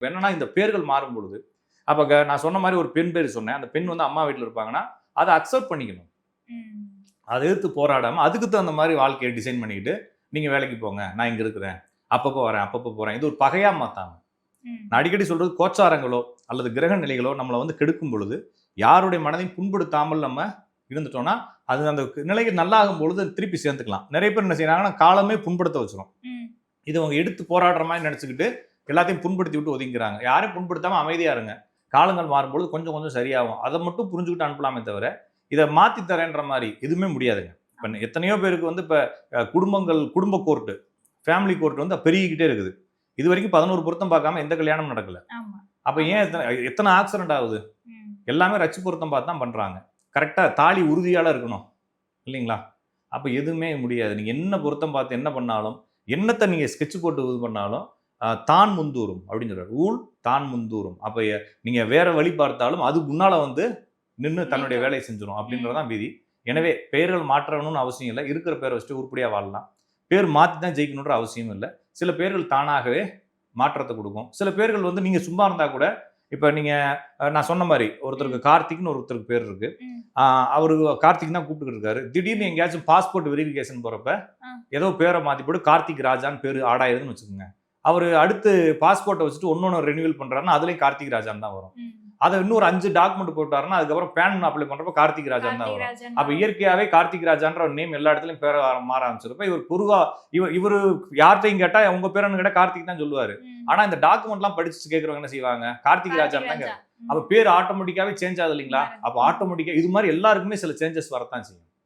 என்னன்னா இந்த பேர்கள் மாறும் பொழுது அப்போ நான் சொன்ன மாதிரி ஒரு பெண் பேர் சொன்னேன். அந்த பெண் வந்து அம்மா வீட்டில் இருப்பாங்கன்னா அதை அக்செப்ட் பண்ணிக்கணும். அதை எதிர்த்து போராடாம அதுக்கு தகுந்த மாதிரி வாழ்க்கையை டிசைன் பண்ணிக்கிட்டு நீங்க வேலைக்கு போங்க நான் இங்க இருக்கிறேன். அப்பப்போ வரேன் அப்பப்போ போறேன். இது ஒரு பகையா மாத்தாங்க ம். நான் அடிக்கடி சொல்றது கோச்சாரங்களோ அல்லது கிரக நிலைகளோ நம்மளை வந்து கெடுக்கும் பொழுது யாருடைய மனதையும் புண்படுத்தாமல் நம்ம இருந்துட்டோம்னா அது அந்த நிலைக்கு நல்லாகும் பொழுது திருப்பி சேர்ந்துக்கலாம் நிறைய பேர் என்ன செய்யறாங்கன்னா காலமே புண்படுத்த வச்சிரும். இது அவங்க எடுத்து போராடுற மாதிரி நினைச்சுக்கிட்டு எல்லாத்தையும் புண்படுத்தி விட்டு ஒதுங்கிறாங்க யாரையும் புண்படுத்தாம அமைதியா இருங்க. காலங்கள் மாறும்பொழுது கொஞ்சம் கொஞ்சம் சரியாகும். அதை மட்டும் புரிஞ்சுக்கிட்டு அனுப்பலாமே தவிர இதை மாத்தி தரேன்ற மாதிரி எதுவுமே முடியாதுங்க. இப்போ எத்தனையோ பேருக்கு வந்து இப்போ குடும்பங்கள் குடும்ப கோர்ட்டு ஃபேமிலி கோர்ட் வந்து பெருகிக்கிட்டே இருக்குது. இது வரைக்கும் பதினோரு பொருத்தம் பார்க்காம எந்த கல்யாணமும் நடக்கல. அப்போ ஏன் எத்தனை எத்தனை ஆக்சிடென்ட் ஆகுது. எல்லாமே ரச்சு பொருத்தம் பார்த்து தான் பண்ணுறாங்க கரெக்டாக தாலி உறுதியால இருக்கணும். இல்லைங்களா? அப்போ எதுவுமே முடியாது. நீங்கள் என்ன பொருத்தம் பார்த்து என்ன பண்ணாலும் என்னத்தை நீங்கள் ஸ்கெட்ச் போட்டு இது பண்ணாலும் தான் முந்தூரும் அப்படின்னு சொல்றாரு. ஊழ் தான் முந்தூரும் அப்போ நீங்கள் வேற வழி பார்த்தாலும் அது முன்னால வந்து நின்று தன்னுடைய வேலையை செஞ்சிடும் அப்படின்றதான் விதி எனவே பெயர்கள் மாற்றணும்னு அவசியம் இல்லை. இருக்கிற பேரை வச்சுட்டு உருப்படியாக வாழலாம். பேர் மாற்றி தான் ஜெயிக்கணுன்ற அவசியம் இல்லை. சில பேர்கள் தானாகவே மாற்றத்தை கொடுக்கும். சில பேர்கள் வந்து நீங்கள் சும்மா இருந்தால் கூட இப்போ நீங்கள் நான் சொன்ன மாதிரி ஒருத்தருக்கு கார்த்திக்னு ஒருத்தருக்கு பேர் இருக்கு. ம். ஆஹ் அவரு கார்த்திக் தான் கூப்பிட்டு இருக்காரு. திடீர்னு எங்கேயாச்சும் பாஸ்போர்ட் வெரிஃபிகேஷன் போறப்ப ஆ. ஏதோ பேரை மாத்தி போட்டு கார்த்திக் ராஜான்னு பேர் ஆடாயிருதுன்னு வச்சுக்கோங்க. அவர் அடுத்து பாஸ்போர்ட்டை வச்சுட்டு ஒன்னொன்று ரெனியூவல் பண்றாருன்னா அதுலயும் கார்த்திக் ராஜான் தான் வரும். அதை இன்னொரு அஞ்சு டாக்குமெண்ட் போட்டாருன்னா அதுக்கப்புறம் பேன் அப்ளை பண்றப்ப கார்த்திக் ராஜான் தான் வரும் அப்ப இயற்கையாவே கார்த்திக் ராஜான்ற ஒரு நேம் எல்லா இடத்துலயும் பேர மாற ஆரம்பிச்சிருப்ப இவர் பொதுவா இவர் இவரு யார்கிட்டையும் கேட்டா உங்க பேருன்னு கேட்டா கார்த்திக் தான் சொல்லுவாரு ம். ஆனா இந்த டாக்குமெண்ட் எல்லாம் படிச்சு கேக்குறவங்க என்ன செய்வாங்க கார்த்திக் ராஜான் தான். அப்ப பேர் ஆட்டோமேட்டிக்காவே சேஞ்ச் ஆகுது இல்லைங்களா. அப்ப ஆட்டோமேட்டிக்கா இது மாதிரி எல்லாருக்குமே சில சேஞ்சஸ் வரத்தான் செய்யும்